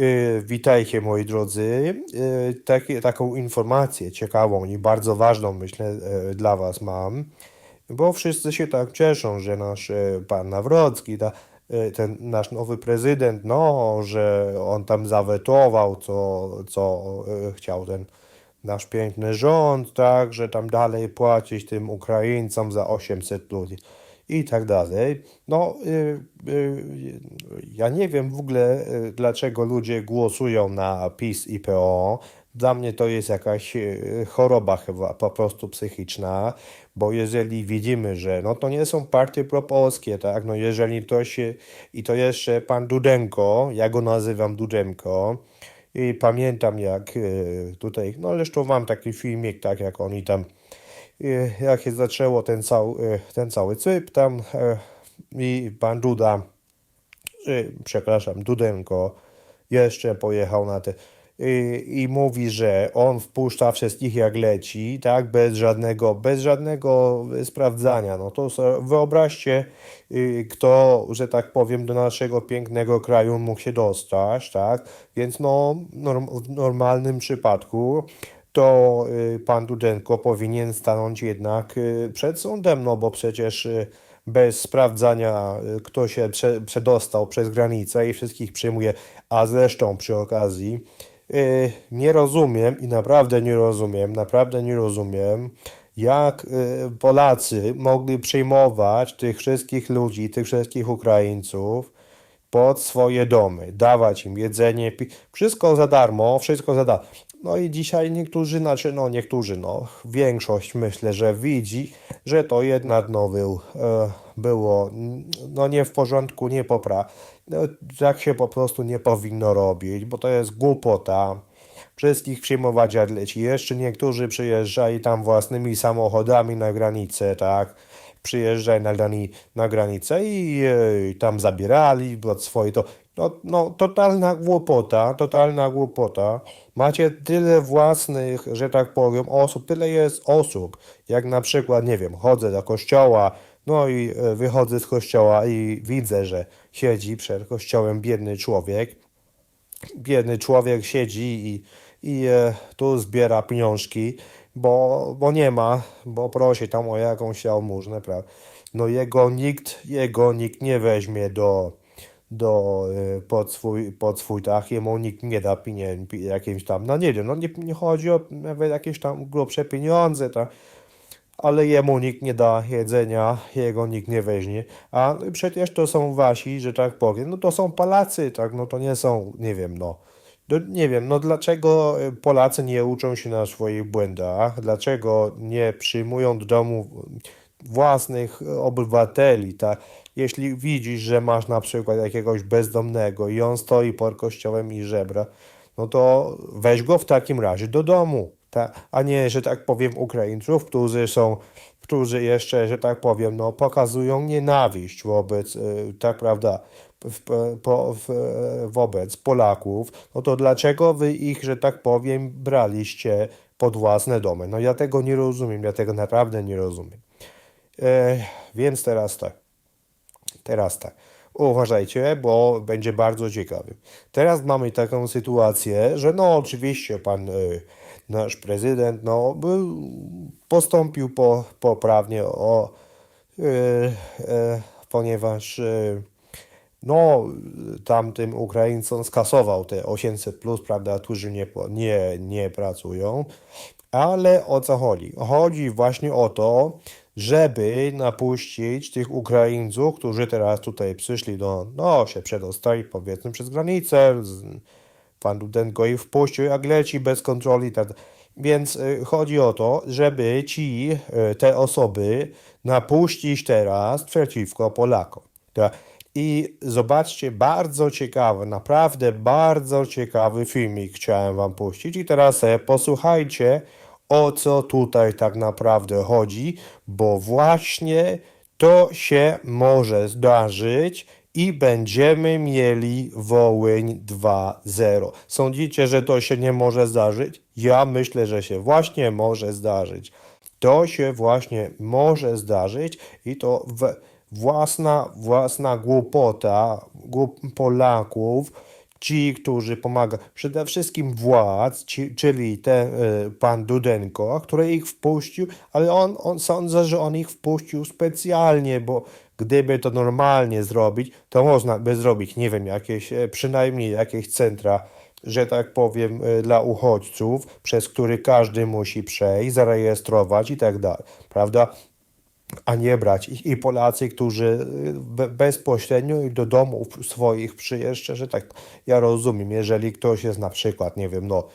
Y, Witajcie moi drodzy. Takie, taką informację ciekawą i bardzo ważną myślę y, dla Was mam, bo wszyscy się tak cieszą, że nasz pan Nawrocki, ta, ten nasz nowy prezydent, no, że on tam zawetował, co, co chciał ten nasz piękny rząd, tak, że tam dalej płacić tym Ukraińcom za 800 ludzi i tak dalej. No, y, y, ja nie wiem w ogóle, y, dlaczego ludzie głosują na PiS i PO. Dla mnie to jest jakaś choroba chyba, po prostu psychiczna, bo jeżeli widzimy, że no to nie są partie propolskie, tak, no jeżeli to się, i to jeszcze pan Dudenko, ja go nazywam Dudenko, i pamiętam jak tutaj, no zresztą mam taki filmik, tak jak oni tam, jak się zaczęło ten cały, y, ten cały cyp tam y, i pan Duda, y, przepraszam, Dudenko jeszcze pojechał na te i, i mówi, że on wpuszcza wszystkich jak leci, tak, bez żadnego, bez żadnego sprawdzania. No to wyobraźcie, kto, że tak powiem, do naszego pięknego kraju mógł się dostać, tak, więc no, norm, w normalnym przypadku to y, pan Dudenko powinien stanąć jednak y, przed sądem, no bo przecież y, bez sprawdzania, kto się prze, przedostał przez granicę i wszystkich przyjmuje, a zresztą przy okazji nie rozumiem i naprawdę nie rozumiem, naprawdę nie rozumiem, jak Polacy mogli przyjmować tych wszystkich ludzi, tych wszystkich Ukraińców, pod swoje domy, dawać im jedzenie, wszystko za darmo, wszystko za darmo. No i dzisiaj niektórzy, znaczy no niektórzy, no większość myślę, że widzi, że to jednak no był, e, było no nie w porządku, nie popra. No, tak się po prostu nie powinno robić, bo to jest głupota. Wszystkich przyjmować jak leci. Jeszcze niektórzy przyjeżdżali tam własnymi samochodami na granicę, tak? Przyjeżdżali na, grani- na granicę i e, tam zabierali od swoje to. No, no, totalna głupota, totalna głupota. Macie tyle własnych, że tak powiem, osób, tyle jest osób, jak na przykład, nie wiem, chodzę do kościoła, no i e, wychodzę z kościoła i widzę, że siedzi przed kościołem biedny człowiek, biedny człowiek siedzi i, i e, tu zbiera pieniążki, bo, bo nie ma, bo prosi tam o jakąś jałmużnę, prawda? No jego nikt, jego nikt nie weźmie do, do, e, pod, swój, pod swój dach, jemu nikt nie da pieniędzy jakimś tam, no nie wiem, no nie, nie chodzi o nawet jakieś tam grubsze pieniądze, tak? ale jemu nikt nie da jedzenia, jego nikt nie weźmie, a przecież to są wasi, że tak powiem, no to są Polacy, tak, no to nie są, nie wiem, no, no nie wiem, no dlaczego y, Polacy nie uczą się na swoich błędach, dlaczego nie przyjmują do domu własnych obywateli, tak, jeśli widzisz, że masz na przykład jakiegoś bezdomnego i on stoi pod kościołem i żebra, no to weź go w takim razie do domu, tak? a nie, że tak powiem, Ukraińców, którzy są, którzy jeszcze, że tak powiem, no, pokazują nienawiść wobec, y, tak prawda, w, po, w, wobec Polaków, no to dlaczego wy ich, że tak powiem, braliście pod własne domy? No ja tego nie rozumiem, ja tego naprawdę nie rozumiem. E, więc teraz tak. Teraz tak. Uważajcie, bo będzie bardzo ciekawy. Teraz mamy taką sytuację, że no oczywiście pan y, nasz prezydent no był, postąpił po, poprawnie o y, y, ponieważ y, no tamtym Ukraińcom skasował te 800 plus, prawda, którzy nie, nie, nie pracują. Ale o co chodzi? Chodzi właśnie o to, żeby napuścić tych Ukraińców, którzy teraz tutaj przyszli do, no się przedostali powiedzmy przez granicę, pan Dudenko ich wpuścił jak leci bez kontroli. Tak. Więc y, chodzi o to, żeby ci, y, te osoby napuścić teraz przeciwko Polakom. I zobaczcie, bardzo ciekawy, naprawdę bardzo ciekawy filmik chciałem wam puścić. I teraz sobie posłuchajcie, o co tutaj tak naprawdę chodzi, bo właśnie to się może zdarzyć i będziemy mieli Wołyń 2-0. Sądzicie, że to się nie może zdarzyć? Ja myślę, że się właśnie może zdarzyć. To się właśnie może zdarzyć i to własna, własna głupota głup Polaków ci, którzy pomagają, przede wszystkim władz, ci, czyli ten e, pan Dudenko, który ich wpuścił, ale on, on sądzę, że on ich wpuścił specjalnie, bo gdyby to normalnie zrobić, to można by zrobić, nie wiem, jakieś, e, przynajmniej jakieś centra, że tak powiem, e, dla uchodźców, przez który każdy musi przejść, zarejestrować i tak dalej, prawda? A nie brać. I, i Polacy, którzy y, be, bezpośrednio do domów swoich przyjeżdża, że tak, ja rozumiem, jeżeli ktoś jest na przykład, nie wiem, no,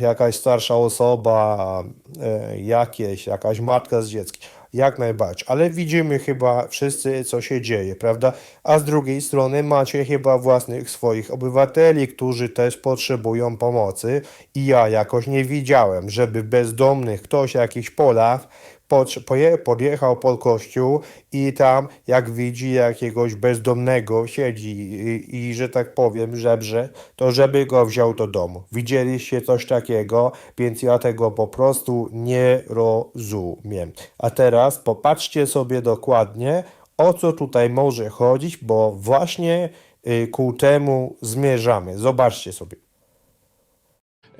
jakaś starsza osoba, e, jakieś, jakaś matka z dzieckiem, jak najbardziej, ale widzimy chyba wszyscy, co się dzieje, prawda? A z drugiej strony macie chyba własnych swoich obywateli, którzy też potrzebują pomocy. I ja jakoś nie widziałem, żeby bezdomnych ktoś, jakiś Polak, podjechał pod kościół i tam, jak widzi jakiegoś bezdomnego siedzi i, i że tak powiem, żebrze, to żeby go wziął do domu. Widzieliście coś takiego, więc ja tego po prostu nie rozumiem. A teraz popatrzcie sobie dokładnie, o co tutaj może chodzić, bo właśnie y, ku temu zmierzamy. Zobaczcie sobie.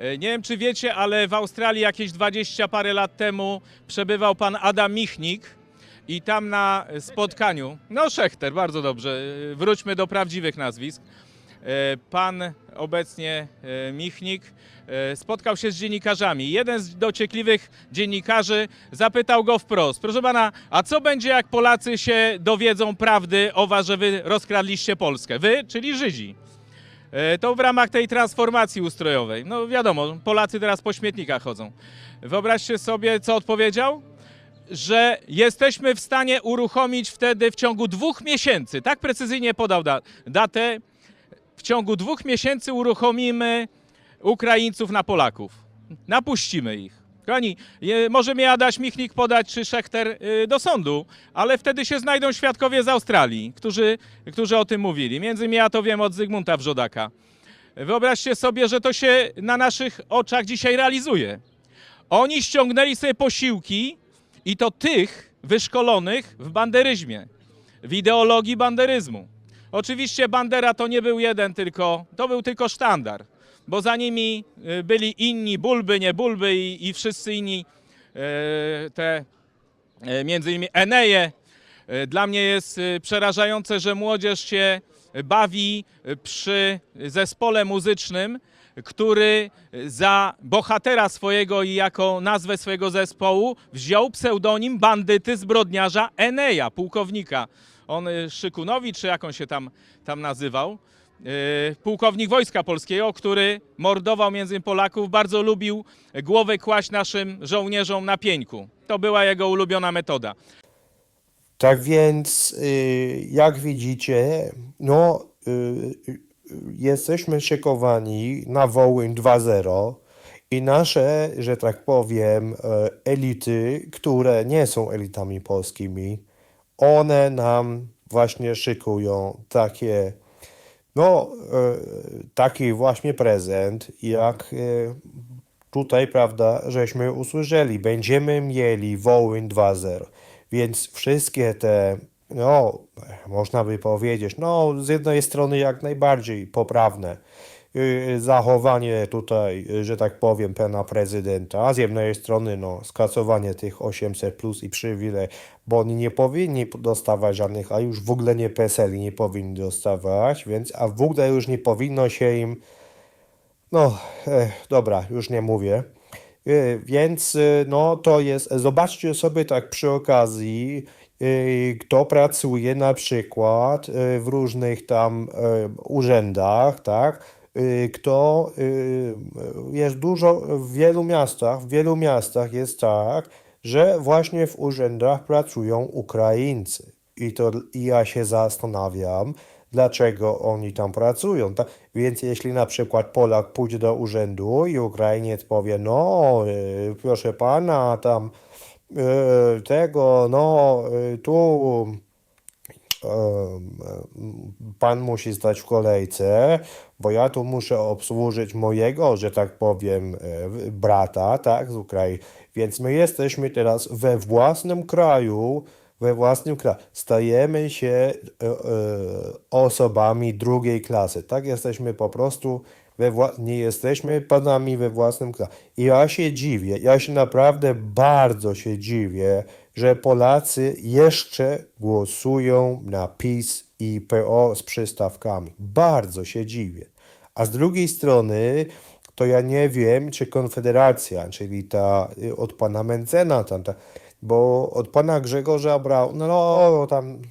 E, Nie wiem, czy wiecie, ale w Australii jakieś 20 parę lat temu przebywał pan Adam Michnik i tam na spotkaniu, no Szechter, bardzo dobrze, e, wróćmy do prawdziwych nazwisk. E, Pan obecnie Michnik spotkał się z dziennikarzami. Jeden z dociekliwych dziennikarzy zapytał go wprost, proszę pana, a co będzie jak Polacy się dowiedzą prawdy o was, że wy rozkradliście Polskę? Wy, czyli Żydzi. E, To w ramach tej transformacji ustrojowej. No wiadomo, Polacy teraz po śmietnikach chodzą. Wyobraźcie sobie, co odpowiedział? Że jesteśmy w stanie uruchomić wtedy w ciągu dwóch miesięcy, tak precyzyjnie podał da- datę, w ciągu dwóch miesięcy uruchomimy Ukraińców na Polaków. Napuścimy ich. Kochani, może mnie Adaś Michnik podać czy Szechter y, do sądu, ale wtedy się znajdą świadkowie z Australii, którzy, którzy o tym mówili. Między innymi ja to wiem od Zygmunta Wrzodaka. Wyobraźcie sobie, że to się na naszych oczach dzisiaj realizuje. Oni ściągnęli sobie posiłki i to tych wyszkolonych w banderyzmie, w ideologii banderyzmu. Oczywiście Bandera to nie był jeden tylko, to był tylko sztandar, bo za nimi y, byli inni bulby, nie bulby i, i wszyscy inni e, te e, między innymi Eneje. Dla mnie jest przerażające, że młodzież się bawi przy zespole muzycznym, który za bohatera swojego i jako nazwę swojego zespołu wziął pseudonim bandyty zbrodniarza Eneja, pułkownika. On Szykunowicz, czy jak on się tam, tam nazywał, pułkownik Wojska Polskiego, który mordował między Polaków, bardzo lubił głowę kłaść naszym żołnierzom na pieńku. To była jego ulubiona metoda. Tak więc, y, jak widzicie, no, y, y, jesteśmy szykowani na Wołyń 2.0 i nasze, że tak powiem, elity, które nie są elitami polskimi, one nam właśnie szykują takie, no, e, taki właśnie prezent, jak e, tutaj, prawda, żeśmy usłyszeli, będziemy mieli Wołyń 2.0. Więc wszystkie te, no, można by powiedzieć, no, z jednej strony jak najbardziej poprawne zachowanie tutaj, yy, że tak powiem, pana prezydenta, z jednej strony, no, skasowanie tych 800 plus i przywilej, bo oni nie powinni dostawać żadnych, a już w ogóle nie PESEL nie powinni dostawać, więc, a w ogóle już nie powinno się im no, e, dobra, już nie mówię. E, Więc, e, no, to jest, zobaczcie sobie tak przy okazji, kto pracuje na przykład w różnych tam urzędach, tak? E, Kto, e, jest dużo, w wielu miastach, w wielu miastach jest tak, że właśnie w urzędach pracują Ukraińcy. I to i ja się zastanawiam, dlaczego oni tam pracują. Ta, więc jeśli na przykład Polak pójdzie do urzędu i Ukrainiec powie, no y, proszę pana, tam y, tego, no y, tu pan musi stać w kolejce, bo ja tu muszę obsłużyć mojego, że tak powiem, e, brata, tak, z Ukrainy. Więc my jesteśmy teraz we własnym kraju, we własnym kraju. Stajemy się e, e, osobami drugiej klasy. Tak jesteśmy po prostu, we wła- nie jesteśmy panami we własnym kraju. I ja się dziwię, ja się naprawdę bardzo się dziwię, że Polacy jeszcze głosują na PiS i PO z przystawkami. Bardzo się dziwię. A z drugiej strony, to ja nie wiem, czy Konfederacja, czyli ta y, od pana Mencena, tam, ta, bo od pana Grzegorza brał, no, no tam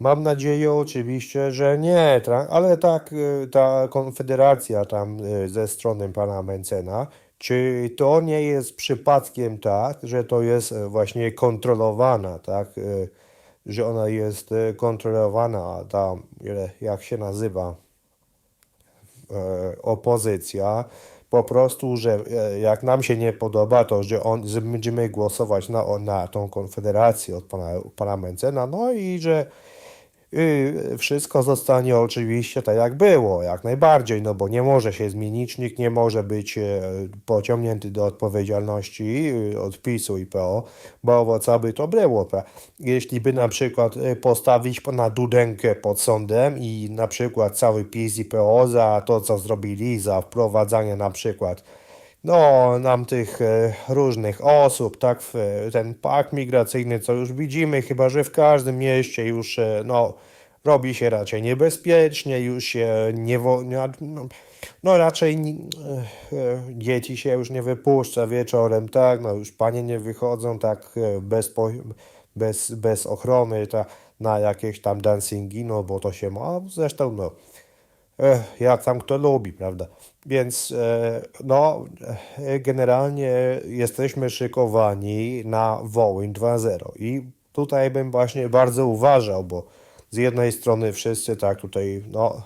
mam nadzieję oczywiście, że nie, ale tak y, ta Konfederacja tam y, ze strony pana Mencena, czy to nie jest przypadkiem tak, że to jest y, właśnie kontrolowana, tak, y, że ona jest y, kontrolowana, ile- jak się nazywa, e, opozycja, po prostu, że e, jak nam się nie podoba, to że, on, że będziemy głosować na, na tą konfederację od pana, pana Mencena, no i że y, wszystko zostanie oczywiście tak jak było, jak najbardziej, no bo nie może się zmienić, nikt nie może być e, pociągnięty do odpowiedzialności y, od PiSu i PO, bo co by to było? Jeśli by na przykład e, postawić na Dudenkę pod sądem i na przykład cały PiS i PO za to, co zrobili, za wprowadzanie na przykład no, nam tych e, różnych osób, tak, w, ten pakt migracyjny, co już widzimy, chyba że w każdym mieście już, e, no, robi się raczej niebezpiecznie, już się nie, no, no raczej e, dzieci się już nie wypuszcza wieczorem, tak, no już panie nie wychodzą tak bez, bez, bez ochrony, ta, na jakieś tam dancingi, no bo to się ma, zresztą, no, jak tam kto lubi, prawda? Więc e, no, e, generalnie jesteśmy szykowani na Wołyń 2.0 i tutaj bym właśnie bardzo uważał, bo z jednej strony wszyscy tak tutaj no,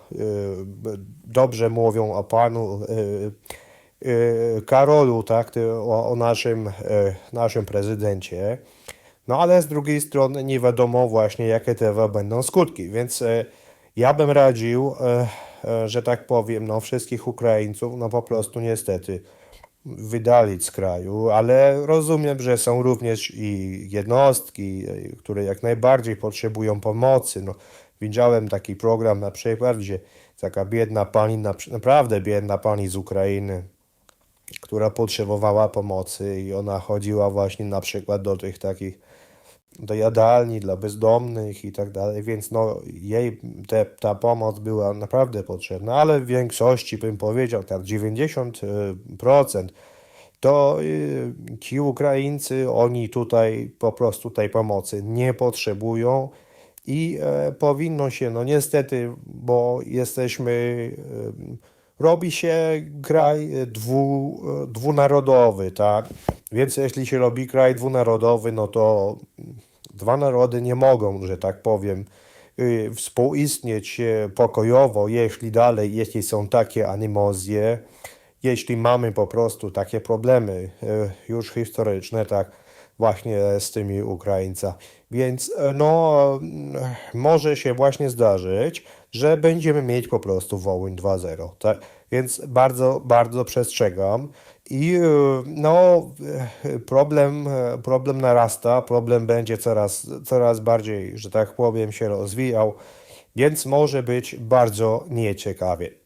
dobrze mówią o panu Karolu, tak, o, naszym, naszym prezydencie, no ale z drugiej strony nie wiadomo właśnie jakie tego będą skutki, więc ja bym radził, e, e, że tak powiem, no wszystkich Ukraińców, no po prostu niestety wydalić z kraju, ale rozumiem, że są również i jednostki, e, które jak najbardziej potrzebują pomocy. No, widziałem taki program na przykład, gdzie taka biedna pani, napr- naprawdę biedna pani z Ukrainy, która potrzebowała pomocy i ona chodziła właśnie na przykład do tych takich do jadalni dla bezdomnych i tak dalej, więc no jej te, ta pomoc była naprawdę potrzebna, ale w większości bym powiedział, tak 90% to y, ci Ukraińcy, oni tutaj po prostu tej pomocy nie potrzebują i e, powinno się, no niestety, bo jesteśmy, e, robi się kraj dwu, dwunarodowy, tak? Więc jeśli się robi kraj dwunarodowy, no to dwa narody nie mogą, że tak powiem, y, współistnieć e, pokojowo, jeśli dalej, jeśli są takie animozje, jeśli mamy po prostu takie problemy e, już historyczne, tak właśnie z tymi Ukraińcami. Więc no, może się właśnie zdarzyć, że będziemy mieć po prostu Wołyń 2.0, tak? Więc bardzo, bardzo przestrzegam. I e, no, e, problem, e, problem narasta, problem będzie coraz, coraz bardziej, że tak powiem, się rozwijał, więc może być bardzo nieciekawie.